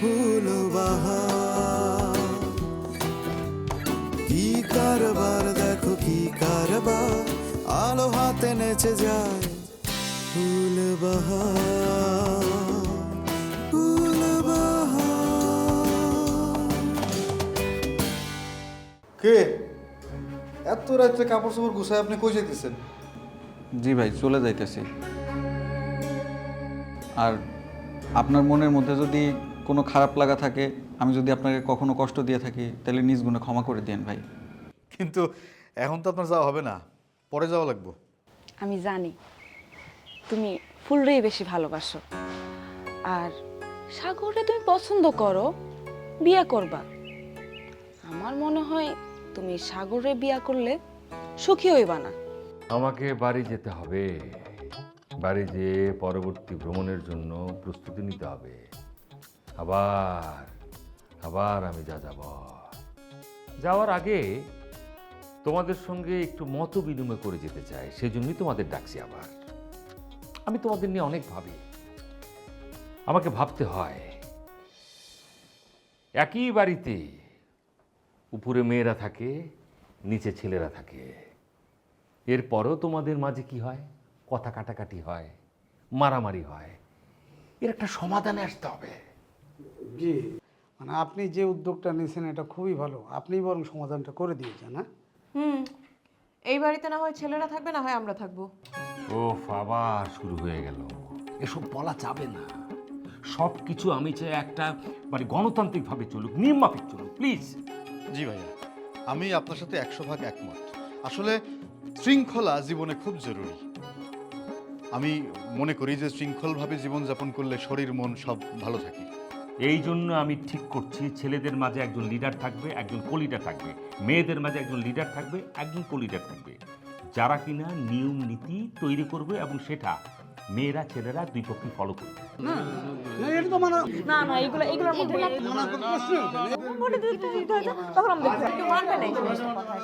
ফুল বাহার কি কারবার দেখো কি কারবার। আলো হাতে নেচে যায় ফুল বাহার ফুল কে? এত রাত্রে কাপড় চোপড় গুছায় আপনি কই যেতেছেন জি ভাই চলে যাইতেছি। আর আপনার মনের মধ্যে যদি কোনো খারাপ লাগা থাকে আমি যদি আপনাকে কখনো কষ্ট দিয়ে থাকি তাহলে নিজ গুণে ক্ষমা করে দিন ভাই। কিন্তু এখন তো আপনার যাওয়া হবে না পরে যাওয়া লাগবো। আমি জানি তুমি ফুলরেই বেশি ভালোবাসো। আর সাগররে তুমি পছন্দ করো বিয়ে করবা। আমার মনে হয় তুমি সাগরে বিয়া করলে সুখী হইবা না। আমাকে বাড়ি যেতে হবে বাড়ি যেয়ে পরবর্তী ভ্রমণের জন্য প্রস্তুতি নিতে হবে। আবার আবার আমি যা যাব। যাওয়ার আগে তোমাদের সঙ্গে একটু মত বিনিময় করে যেতে চাই, সেজন্যই তোমাদের ডাকছি আবার। আমি তোমাদের নিয়ে অনেক ভাবি। আমাকে ভাবতে হয়, একই বাড়িতে উপরে মেয়েরা থাকে, নিচে ছেলেরা থাকে। এরপরও তোমাদের মাঝে কি হয়? কথা কাটাকাটি হয়, মারামারি হয়। এর একটা সমাধানে আসতে হবে। জি। মানে আপনি যে উদ্যোগটা নিয়েছেন এটা খুবই ভালো। আপনি বরং সমাধানটা করে দিয়েছেন হ্যাঁ? হুম। এই বাড়িতে না হয় ছেলেরা থাকবে না হয় আমরা থাকব। ও আবার শুরু হয়ে গেল। এসব বলা যাবে না। সব কিছু আমি চাই একটা মানে গণতান্ত্রিকভাবে চলুক নিয়ম মাফিক চলুক প্লিজ। জি ভাইয়া আমি আপনার সাথে একশো ভাগ একমত। আসলে শৃঙ্খলা জীবনে খুব জরুরি। আমি মনে করি যে শৃঙ্খলভাবে জীবনযাপন করলে শরীর মন সব ভালো থাকে। এই জন্য আমি ঠিক করছি ছেলেদের মাঝে একজন লিডার থাকবে একজন কো লিডার থাকবে। মেয়েদের মাঝে একজন লিডার থাকবে একজন কো লিডার থাকবে। যারা কিনা নিয়ম নীতি তৈরি করবে এবং সেটা মেয়েরা ছেলেরা দুই পক্ষে ফলো করবে। না মানে এগুলো এগুলোর মধ্যে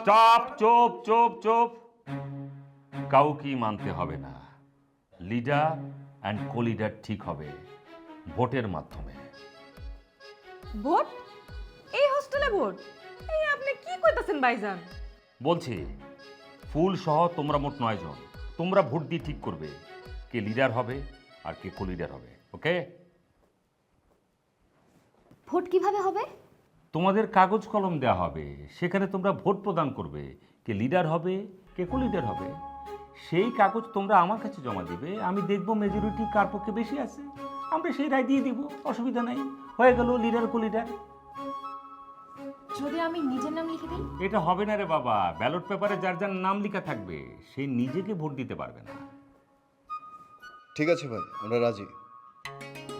স্টপ চোপ চোপ চোপ কাউকেই মানতে হবে না। লিডার অ্যান্ড কো লিডার ঠিক হবে ভোটের মাধ্যমে। ভোট এই হোস্টেলে ভোট এই আপনি কি কইতাছেন ভাইজান? বলছি ফুল সহ তোমরা মোট নয় জন। তোমরা ভোট দিয়ে ঠিক করবে কে লিডার হবে আর কে কো লিডার হবে ওকে? ভোট কীভাবে হবে? তোমাদের কাগজ কলম দেওয়া হবে সেখানে তোমরা ভোট প্রদান করবে কে লিডার হবে কে কো লিডার হবে। সেই কাগজ তোমরা আমার কাছে জমা দিবে আমি দেখব মেজরিটি কার পক্ষে বেশি আছে। আমরা সেই রায় দিয়ে দিব অসুবিধা নাই। হয়ে গেল লিডার কো লিডার যদি আমি নিজের নাম লিখে দিই? এটা হবে না রে বাবা। ব্যালট পেপারে যার যার নাম লেখা থাকবে সে নিজেকে ভোট দিতে পারবে না। ঠিক আছে ভাই আমরা রাজি।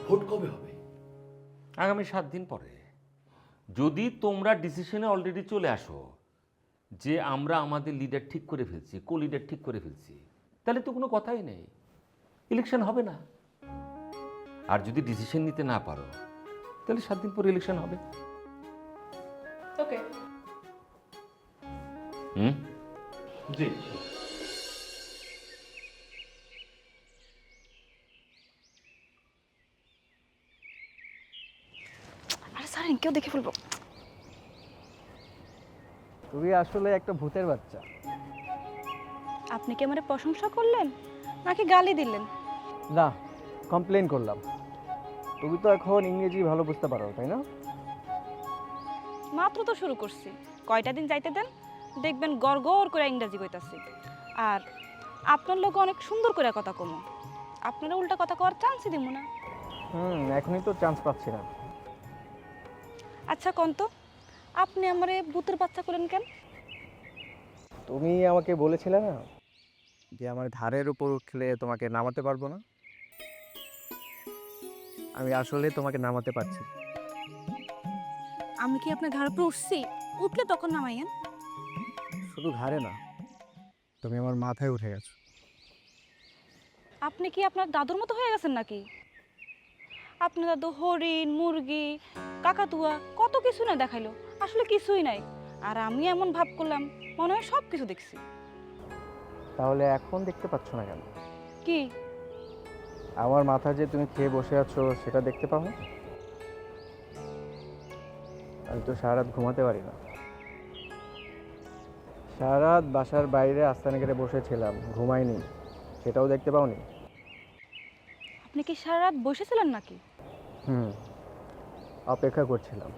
ভোট কবে হবে? আগামী সাত দিন পরে। যদি তোমরা ডিসিশনে অলরেডি চলে আসো যে আমরা আমাদের লিডার ঠিক করে ফেলছি কো লিডার ঠিক করে ফেলছি তাহলে তো কোনো কথাই নেই। ইলেকশন হবে না। আর যদি ডিসিশন নিতে না পারো তাহলে সাত দিন পর ইলেকশন হবে। ওকে হুম? আরে স্যার কেউ দেখে ফেলব। তুই আসলে একটা ভূতের বাচ্চা। আপনি কি আমারে প্রশংসা করলেন নাকি গালি দিলেন? না কমপ্লেন করলাম। তুমি তো এখন ইংরেজি ভালো বুঝতে পারো তাই না? মাত্র তো শুরু করছি। কয়টা দিন যাইতে দেন? দেখবেন গড় গড় করে ইংরাজি কইতাছি। আর আপনার লোক অনেক সুন্দর করে কথা কমো। আপনারা উল্টা কথা কওয়ার চান্সই দিব না। হুম এখনই তো চান্স পাচ্ছি না। আচ্ছা কন্ত আপনি আমারে ভূতের বাচ্চা করেন কেন? তুমি আমাকে বলেছিলে না? যে আমার ধারের উপর উঠলে তোমাকে নামাতে পারব না? আমি আসলে তোমাকে নামাতে পারছি আমি কি আপনার ঘরে পড়ছি উঠলে তখন নামাইয়েন। শুধু ঘাড়ে না তুমি আমার মাথায় উঠে গেছো। আপনি কি আপনার দাদুর মতো হয়ে গেছেন নাকি? আপনার দাদু হরিণ মুরগি কাকাতুয়া কত কিছু না দেখাইলো। আসলে কিছুই নাই। আর আমি এমন ভাব করলাম মনে হয় সব কিছু দেখছি। তাহলে এখন দেখতে পাচ্ছ না কেন? কি? আমার মাথা যে তুমি খেয়ে বসে আছো সেটা দেখতে পাও? না? আমি তো সারা রাত ঘুমাতে পারি না। সারা রাত বাসার বাইরে আস্তানে কেটে বসেছিলাম ঘুমাইনি। সেটাও দেখতে পাওনি। আপনি কি সারা রাত বসেছিলেন নাকি? হুম অপেক্ষা করছিলাম।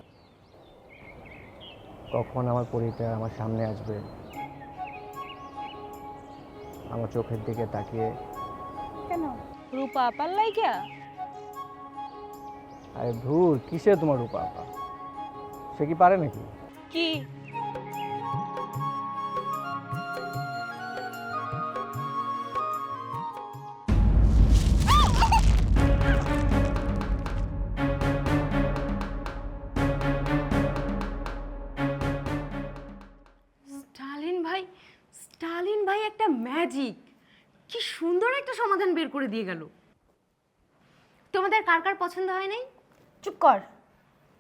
কখন আমার পরিটা আমার সামনে আসবে? আমার চোখের দিকে তাকিয়ে। কেন? রূপা পাল্লাই গিয়া আরে ধুর কিসে তোমার রূপা আপা? সে কি পারে নাকি? কি? স্টালিন ভাই স্টালিন ভাই একটা ম্যাজিক। কি সুন্দর একটা সমাধান বের করে দিয়ে গেল। তোমাদের কার কার পছন্দ হয় নাই? চুপ কর।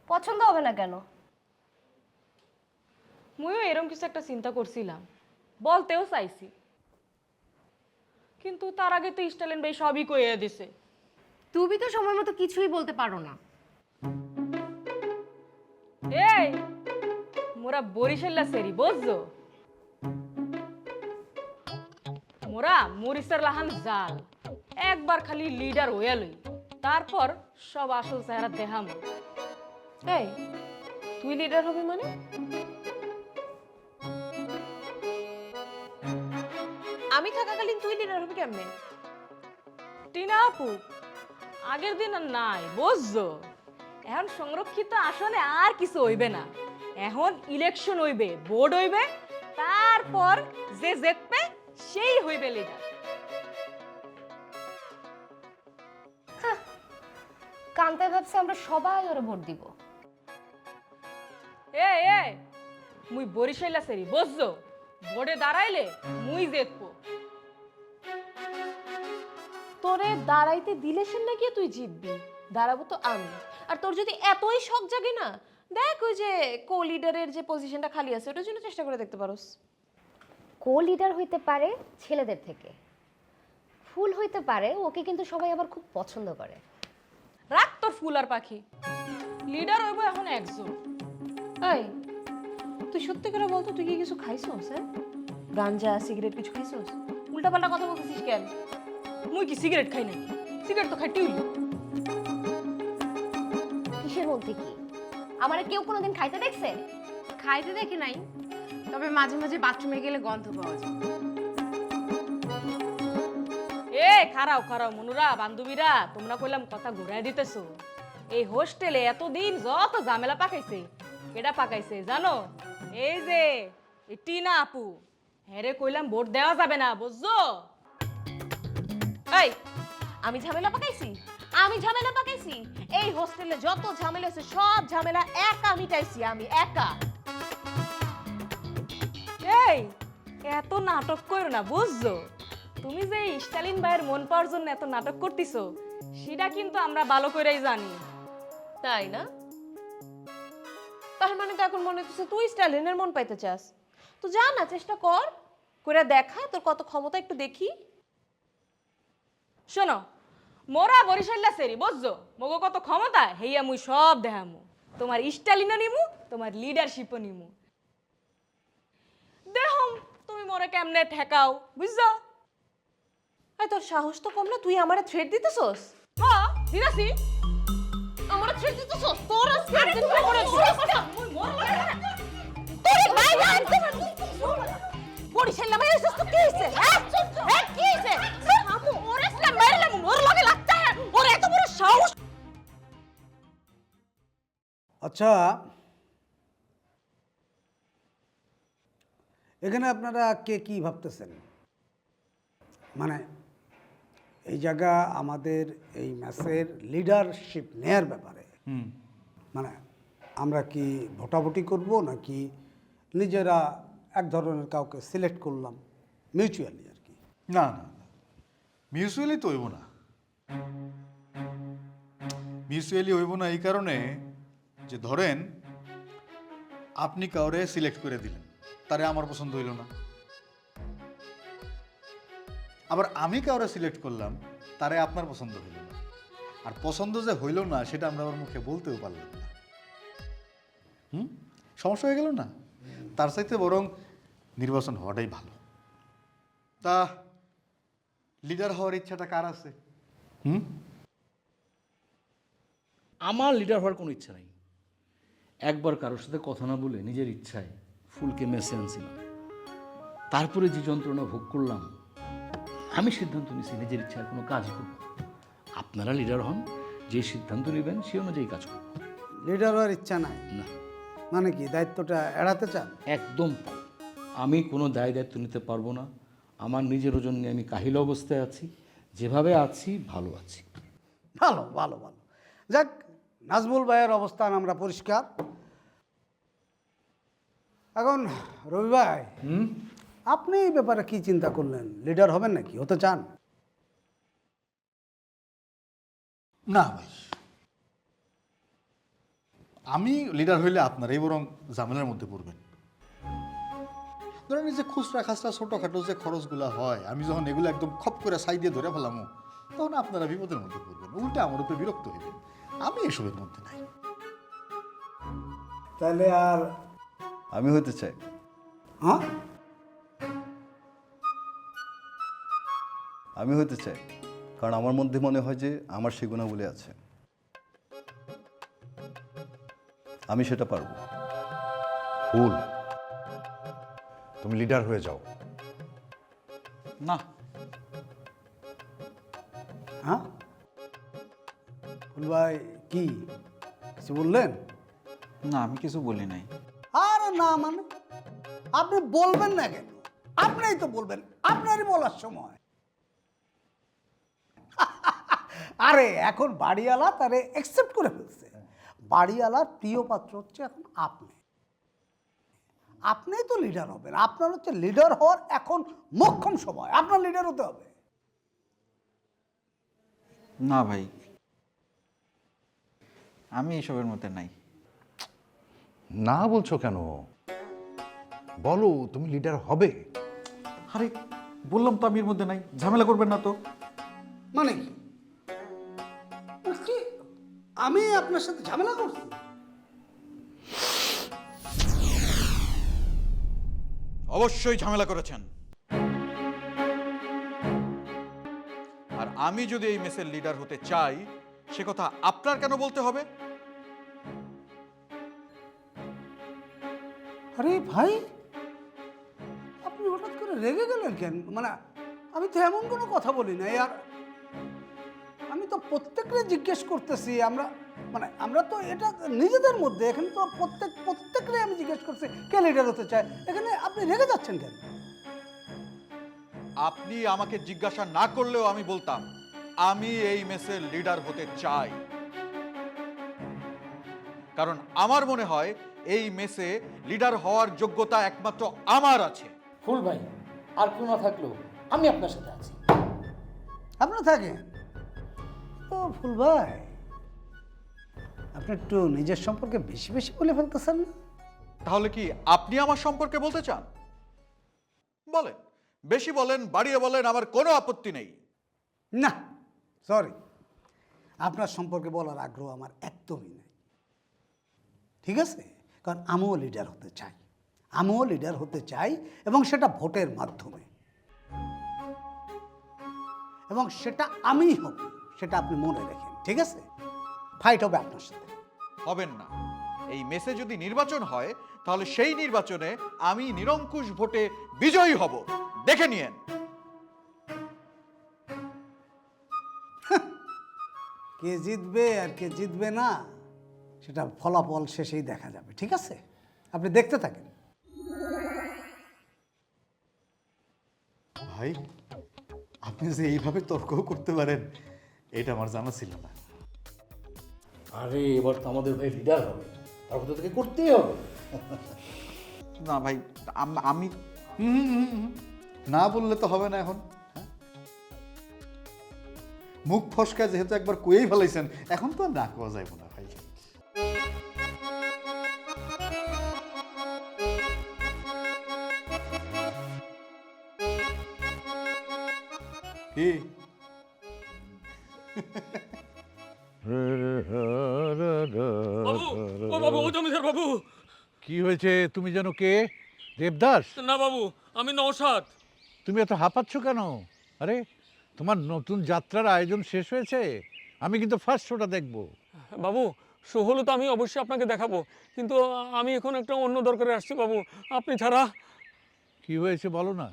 পছন্দ হবে না কেন? মুইও এরকম কিছু একটা চিন্তা করছিলাম। বলতেও চাইছি। কিন্তু তার আগে তো স্টালিন ভাই সবই কইয়া দিছে। তুমি তো সময় মতো কিছুই বলতে পারো না। এই মোরা বরিশাল্লা সেরি বুঝছ? মোরা মরিসের লাহান জাল। একবার খালি লিডার হইয়া লই। তারপর সব আসল চেহারা দেখাম। এই তুই লিডার হবি মানে? আমি থাকাকালীন তুই লিডার হবি কেমনে? টিনা আপু আগের দিন আর নাই বুঝছ? এখন সংরক্ষিত আসনে আর কিছু হইবে না। এখন ইলেকশন হইবে বোর্ড হইবে তারপর যে জিতবে সেই হইবে লিডার কান্তে ভাবছে আমরা সবাই ওরা ভোট দিব। এ এ মুই বরিশাইলা সেরি বুঝছ? বোর্ডে দাঁড়াইলে মুই জিতবো। তোরে দাঁড়াইতে দিলে সে নাকি তুই জিতবি দাঁড়াবো তো আমি। আর তোর যদি এতই শখ জাগে না দেখ ওই যে কো লিডারের যে পজিশনটা খালি আছে ওটার জন্য চেষ্টা করে দেখতে পারোস। কো লিডার হইতে পারে ছেলেদের থেকে। ফুল হইতে পারে ওকে কিন্তু সবাই আবার খুব পছন্দ করে। রাখ তোর ফুল আর পাখি। লিডার হইব এখন একজন। এই তুই সত্যি করে বলতো তুই কি কিছু খাইছস হ্যাঁ? গাঞ্জা সিগারেট কিছু খাইছস? উল্টা পাল্টা কথা বলতেছিস কেন? মুই কি সিগারেট খাই নাকি? সিগারেট তো খাই টিউলি কিসের মধ্যে কি? আমারে কেউ কোনোদিন খাইতে দেখছে? খাইতে দেখি নাই। তবে মাঝে মাঝে বাথরুমে গেলে গন্ধ পাওয়া যায়। এ, খারাও খারাও, মনুরা, বান্ধবীরা, তোমরা কইলাম কথা ঘুরাই দিতেছো। এই হোস্টেলে এতদিন যত ঝামেলা পাকাইছে, কেডা পাকাইছে জানো? এই যে, এই টিনা আপু হ্যারে কইলাম ভোট দেওয়া যাবে না, বুঝছ? এই, আমি ঝামেলা পাকাইছি? আমি ঝামেলা পাকাইছি? এই হোস্টেলে যত ঝামেলা আছে সব ঝামেলা একা মিটাইছি আমি, একা। এই এত নাটক করো না বুঝছ? তুমি যে স্টালিন ভাইয়ের মন পাওয়ার জন্য এত নাটক করতেছো সেটা কিন্তু আমরা ভালো করেই জানি। তাই না? তার মানে তো এখন মনে হচ্ছে তুই স্টালিনের মন পাইতে চাস। তো যা না চেষ্টা কর করে দেখা তোর কত ক্ষমতা একটু দেখি। শোনো মোরা বরিশাল্লা সেরি বুঝছ? মগো কত ক্ষমতা হেইয়া মুই সব দেহামু তোমার স্টালিনও নিমু তোমার লিডারশিপও নিমু। দেহম তুমি মোরে কেমনে ঠেকাও বুঝছ? এই তোর সাহস তো কম না তুই আমারে থ্রেট দিতেছস? হ্যাঁ দিদাসি আমারে থ্রেট দিতেছস? তোর আজকে একদিন করে বরিশাল ভাই এসেছিস তো? কি হইছে? হ্যাঁ? হ্যাঁ কি হইছে? আমু ওরে ওর লগে লাগতে হ্যাঁ। ওর এত বড় সাহস আচ্ছা এখানে আপনারা কে কি ভাবতেছেন? মানে এই জায়গা আমাদের এই ম্যাচের লিডারশিপ নেয়ার ব্যাপারে। মানে আমরা কি ভোটাভুটি করব নাকি নিজেরা এক ধরনের কাউকে সিলেক্ট করলাম মিউচুয়ালি আর কি? না না মিউচুয়ালি তো হইব না। মিউচুয়ালি হইব না এই কারণে যে ধরেন আপনি কাউরে সিলেক্ট করে দিলেন। তারে আমার পছন্দ হইল না। আবার আমি কাউরে সিলেক্ট করলাম, তারে আপনার পছন্দ হইল না। আর পছন্দ যে হইল না, সেটা আমরা আমার মুখে বলতেও পারলাম না। হুম? সমস্যা হয়ে গেল না? তার চাইতে বরং নির্বাচন হওয়াটাই ভালো। তা লিডার হওয়ার ইচ্ছাটা কার আছে? হুম? আমার লিডার হওয়ার কোনো ইচ্ছা নাই। একবার কারোর সাথে কথা না বলে নিজের ইচ্ছায় ফুলকে মেসে আনছিলাম। তারপরে যে যন্ত্রণা ভোগ করলাম আমি সিদ্ধান্ত নিয়েছি নিজের ইচ্ছায় কোনো কাজই করব আপনারা লিডার হন যে সিদ্ধান্ত নেবেন সে অনুযায়ী কাজ করব। লিডার হওয়ার ইচ্ছা নাই? না। মানে কি দায়িত্বটা এড়াতে চান? একদম। তাই। আমি কোনো দায় দায়িত্ব নিতে পারব না। আমার নিজের ওজন নিয়ে আমি কাহিল অবস্থায় আছি। যেভাবে আছি ভালো আছি। ভালো ভালো ভালো। যাক নাজমুল ভাইয়ের অবস্থান আমরা পরিষ্কার। এখন রবি ভাই আপনি এই ব্যাপারে কি চিন্তা করলেন? লিডার হবেন নাকি? হতে চান? না ভাই। আমি লিডার হইলে আপনারাই বরং ঝামেলার মধ্যে পড়বেন। ধরেন যে খুচরা খাচরা ছোটোখাটো যে খরচগুলো হয় আমি যখন এগুলো একদম খপ করে সাই দিয়ে ধরে ফেলামো তখন আপনারা বিপদের মধ্যে পড়বেন। উল্টে আমার উপরে বিরক্ত হইবেন। আমি এসবের মধ্যে নাই। তাহলে আর আমি হতে চাই। হ্যাঁ আমি হতে চাই কারণ আমার মধ্যে মনে হয় যে আমার সে গুণাবলী আছে। আমি সেটা পারব। ফুল তুমি লিডার হয়ে যাও। না। হ্যাঁ ফুল ভাই কি কিছু বললেন? না আমি কিছু বলি নাই। না মানে? আপনি বলবেন না কেন? আপনিই তো বলবেন, আপনারই বলার সময়। আরে, এখন বাড়িওয়ালা তারে অ্যাকসেপ্ট করে ফেলছে। বাড়িওয়ালার প্রিয় পাত্র হচ্ছে এখন আপনি। আপনিই তো লিডার হবেন, আপনার হচ্ছে লিডার হওয়ার এখন মক্ষম সময়, আপনার লিডার হতে হবে। না ভাই, আমি এসবের মধ্যে নাই। না বলছো কেন? বলো তুমি লিডার হবে। আরে বললাম তো আমি এর মধ্যে নাই ঝামেলা করবেন না তো। মানে কি? মানে আমি আপনার সাথে ঝামেলা করছি? অবশ্যই ঝামেলা করেছেন। আর আমি যদি এই মেসের লিডার হতে চাই সে কথা আপনার কেন বলতে হবে? আরে ভাই, আপনি হঠাৎ করে রেগে গেলেন কেন? মানে আমি তো এমন কোনো কথা বলি না আর আমি তো প্রত্যেককে জিজ্ঞেস করতেছি, আমরা মানে আমরা তো এটা নিজেদের মধ্যে, এখানে তো প্রত্যেক, প্রত্যেককে আমি জিজ্ঞেস করছি, কে লিডার হতে চায়? এখানে আপনি রেগে যাচ্ছেন কেন? আপনি আমাকে জিজ্ঞাসা না করলেও আমি বলতাম, আমি এই মেসের লিডার হতে চাই। কারণ আমার মনে হয় এই মেসে লিডার হওয়ার যোগ্যতা একমাত্র আমার আছে। ফুল ভাই আর কেউ না থাকলেও আমি আপনার সাথে আছি। আপনার থাকেন? তো ফুল ভাই আপনি একটু নিজের সম্পর্কে বেশি বেশি বলে ফেলতেছেন না? তাহলে কি আপনি আমার সম্পর্কে বলতে চান? বলেন বেশি বলেন বাড়িয়ে বলেন আমার কোনো আপত্তি নেই। না সরি আপনার সম্পর্কে বলার আগ্রহ আমার একদমই নেই। ঠিক আছে? কারণ আমিও লিডার হতে চাই। আমিও লিডার হতে চাই এবং সেটা ভোটের মাধ্যমে। এবং সেটা আমিই হব সেটা আপনি মনে রেখেন ঠিক আছে? ফাইট হবে আপনার সাথে। হবেন না। এই মেসে যদি নির্বাচন হয় তাহলে সেই নির্বাচনে আমি নিরঙ্কুশ ভোটে বিজয়ী হব। দেখে নিয়েন। কে জিতবে আর কে জিতবে না? সেটা ফলাফল শেষেই দেখা যাবে ঠিক আছে? আপনি দেখতে থাকেন। ভাই আপনি যে এইভাবে তর্ক করতে পারেন এটা আমার জানা ছিল না। আরে এবার তো আমাদের ভাই লিডার হবে। তারপর তো তোকে করতেই হবে। না ভাই আম- আমি হুম, হুম, হুম, হুম। না বললে তো হবে না এখন। হ্যাঁ? মুখ ফসকা যেহেতু একবার কুয়েই ফেলাইছেন এখন তো আর না কোয়া যাইব না। কি? বাবু ও বাবু ও জমিদার বাবু। কি হয়েছে? তুমি যেন কে? দেবদাস? না বাবু আমি নৌসাদ তুমি এত হাঁপাচ্ছ কেন? আরে তোমার নতুন যাত্রার আয়োজন শেষ হয়েছে। আমি কিন্তু ফার্স্ট শোটা দেখব। বাবু শো হলো তো আমি অবশ্যই আপনাকে দেখাবো। কিন্তু আমি এখন একটা অন্য দরকারে আসছি বাবু। আপনি ছাড়া। কি হয়েছে বলো না।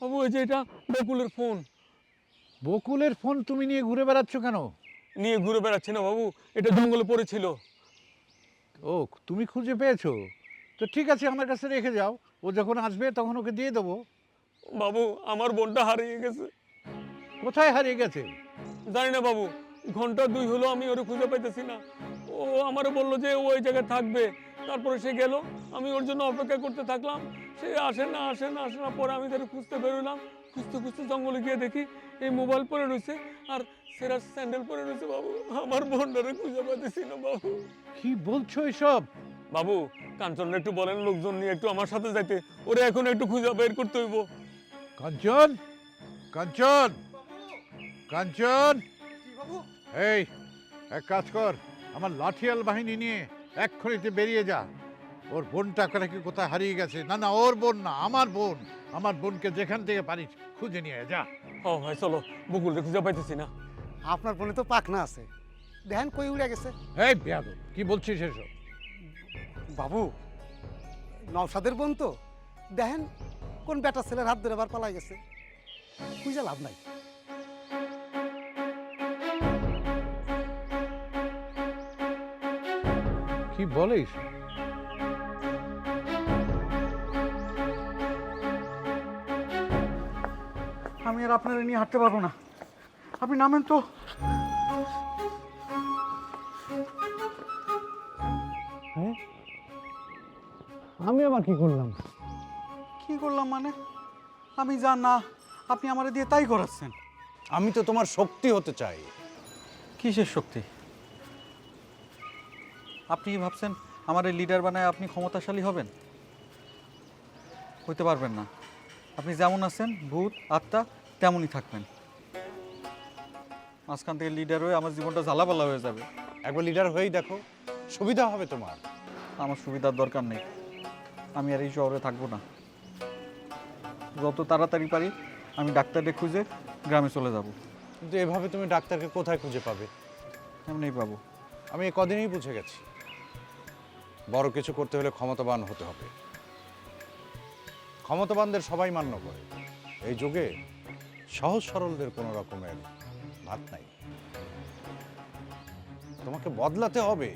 বাবু এই যে এটা বকুলের ফোন। বকুলের ফোন তুমি নিয়ে ঘুরে বেড়াচ্ছ কেন? নিয়ে ঘুরে বেড়াচ্ছি না বাবু এটা জঙ্গলে পড়েছিল। ও তুমি খুঁজে পেয়েছ? তো ঠিক আছে আমার কাছে রেখে যাও। ও যখন আসবে তখন ওকে দিয়ে দেবো। বাবু আমার বোনটা হারিয়ে গেছে। কোথায় হারিয়ে গেছে? জানি না বাবু ঘণ্টা দুই হলো আমি ওরে খুঁজে পাইতেছি না। ও আমারও বলল যে ও ওই জায়গায় থাকবে। তারপরে সে গেল আমি ওর জন্য অপেক্ষা করতে থাকলাম। সে আসে না আসে না আসে না পরে আমি তাকে খুঁজতে বেরোলাম। খুঁজতে খুঁজতে জঙ্গলে গিয়ে দেখি এই মোবাইল পরে রয়েছে আর সেরা স্যান্ডেল পরে রয়েছে বাবু। আমার বোনটারে খুঁজে পাইতেছি না বাবু। কি বলছো এসব? বাবু কাঞ্চন একটু বলেন লোকজন নিয়ে একটু আমার সাথে যাইতে। ওরে এখন একটু খুঁজে বের করতে হইব। কাঞ্চন? কাঞ্চন? কাঞ্চন? এই এক কাজ কর আমার লাঠিয়াল বাহিনী নিয়ে এক্ষুনিতে বেরিয়ে যা। ওর বোনটা নাকি কোথায় হারিয়ে গেছে? না না ওর বোন না আমার বোন। আমার বোনকে যেখান থেকে পারিস খুঁজে নিয়ে যা। ও ভাই চলো বকুলরে খুঁজে পাইতেছি না। আপনার ফোনে তো পাখনা আছে। দেখেন কই উড়ে গেছে। এই বেয়াদ কি বলছিস এসব? বাবু নওশাদের বোন তো। দেখেন কোন বেটা ছেলের হাত ধরে আবার পালাই গেছে। খুঁজে লাভ নাই। কি বলিস আমি আর আপনারা নিয়ে হাঁটতে পারব না। আপনি নামেন তো। আমি আবার কি করলাম? কি করলাম মানে? আমি যা না আপনি আমার দিয়ে তাই করাচ্ছেন। আমি তো তোমার শক্তি হতে চাই। কিসের শক্তি? আপনি কি ভাবছেন আমার এই লিডার বানায় আপনি ক্ষমতাশালী হবেন? হইতে পারবেন না। আপনি যেমন আছেন ভূত আত্মা তেমনই থাকবেন। মাঝখান থেকে লিডার হয়ে আমার জীবনটা জ্বালাপালা হয়ে যাবে। একবার লিডার হয়েই দেখো সুবিধা হবে তোমার। আমার সুবিধার দরকার নেই। আমি আর এই শহরে থাকব না। যত তাড়াতাড়ি পারি আমি ডাক্তারকে খুঁজে গ্রামে চলে যাব। কিন্তু এভাবে তুমি ডাক্তারকে কোথায় খুঁজে পাবে? এমনিই পাবো। আমি এ কদিনই বুঝে গেছি। বড় কিছু করতে হলে ক্ষমতাবান হতে হবে। ক্ষমতাবানদের সবাই মান্য করে। এই যুগে সহজ সরলদের কোনো রকমের ভাত নাই। তোমাকে বদলাতে হবে।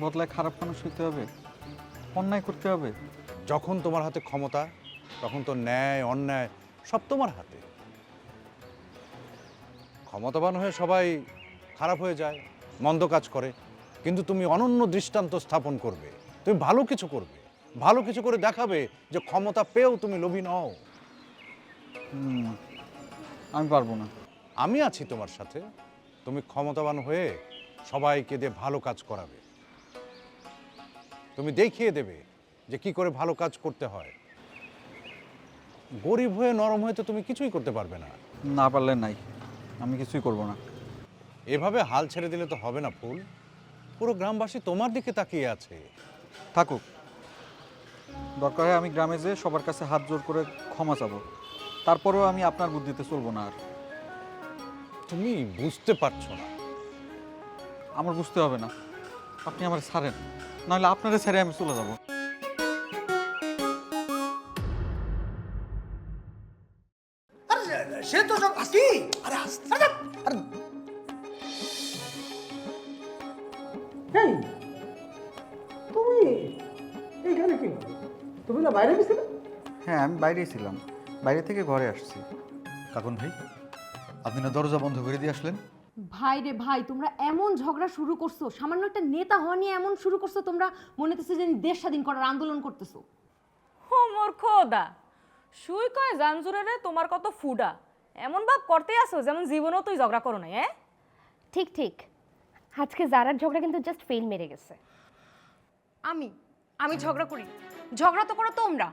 বদলায় খারাপ মানুষ হইতে হবে অন্যায় করতে হবে। যখন তোমার হাতে ক্ষমতা তখন তো ন্যায় অন্যায় সব তোমার হাতে। ক্ষমতাবান হয়ে সবাই খারাপ হয়ে যায় মন্দ কাজ করে কিন্তু তুমি অনন্য দৃষ্টান্ত স্থাপন করবে। তুমি ভালো কিছু করবে ভালো কিছু করে দেখাবে যে ক্ষমতা পেয়েও তুমি লোভী নও। আমি পারব না। আমি আছি তোমার সাথে। তুমি ক্ষমতাবান হয়ে সবাইকে দিয়ে ভালো কাজ করাবে। তুমি দেখিয়ে দেবে যে কি করে ভালো কাজ করতে হয়। গরিব হয়ে নরম হয়ে তো তুমি কিছুই করতে পারবে না। না পারলে নাই। আমি কিছুই করব না। এভাবে হাল ছেড়ে দিলে তো হবে না ফুল। পুরো গ্রামবাসী তোমার দিকে তাকিয়ে আছে। থাকুক। দরকার হয় আমি গ্রামে যেয়ে সবার কাছে হাত জোর করে ক্ষমা চাবো। তারপরেও আমি আপনার বুদ্ধিতে চলবো না আর। তুমি বুঝতে পারছ না। আমার বুঝতে হবে না। আপনি আমার ছাড়েন। নাহলে আপনারে ছেড়ে আমি চলে যাব। আরে সে তো সব কি আরে আরে আরে। এই তুমি এইখানে কি? তুমি না বাইরে গেছিলে? হ্যাঁ আমি বাইরেই ছিলাম। বাইরে থেকে ঘরে আসছি। কাকুন ভাই আপনি না দরজা বন্ধ করে দিয়ে আসলেন? ভাই রে ভাই তোমরা এমন ঝগড়া শুরু করছ সামান্য একটা নেতা হওয়া নিয়ে এমন শুরু করছ তোমরা মনে হতেছে যে দেশ স্বাধীন করার আন্দোলন করতেছো। ও মোর খোদা শুই কয় জানজুরে রে তোমার কত ফুডা। এমন ভাব করতে আসো যেমন জীবনেও তুই ঝগড়া করো না হ্যাঁ? ঠিক ঠিক। আজকে জারার ঝগড়া কিন্তু জাস্ট ফেল মেরে গেছে। আমি আমি ঝগড়া করি। ঝগড়া তো করো তোমরা।